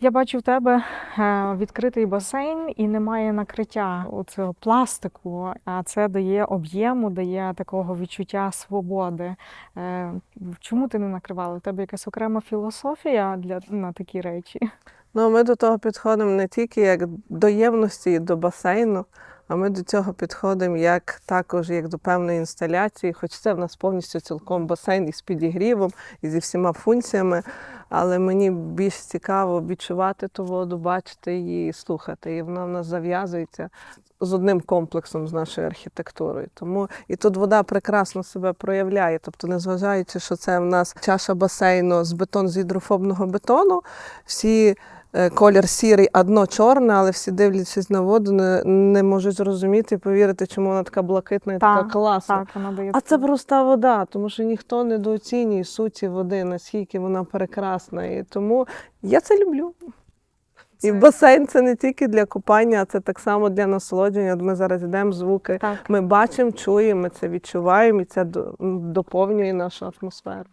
Я бачу в тебе е, відкритий басейн і немає накриття цього пластику, а це дає об'єму, дає такого відчуття свободи. Е, Чому ти не накривала? У тебе якась окрема філософія для на такі речі? Ну, ми до того підходимо не тільки як до ємності до басейну, а ми до цього підходимо як також як до певної інсталяції, хоч це в нас повністю цілком басейн із підігрівом і зі всіма функціями. Але мені більш цікаво відчувати ту воду, бачити її і слухати. І вона в нас зав'язується з одним комплексом з нашою архітектурою. Тому і тут вода прекрасно себе проявляє. Тобто, незважаючи, що це в нас чаша басейну з бетон з гідрофобного бетону, всі колір сірий, а дно чорне, але всі дивлячись на воду, не, не можуть зрозуміти і повірити, чому вона така блакитна і така класна. Так, вона дає А це проста вода, тому що ніхто недооцінює суті води, наскільки вона прекрасна. І тому я це люблю. І басейн це не тільки для купання, а це так само для насолодження. От Ми зараз йдемо звуки. так. Ми бачимо, чуємо, ми це відчуваємо, і це доповнює нашу атмосферу.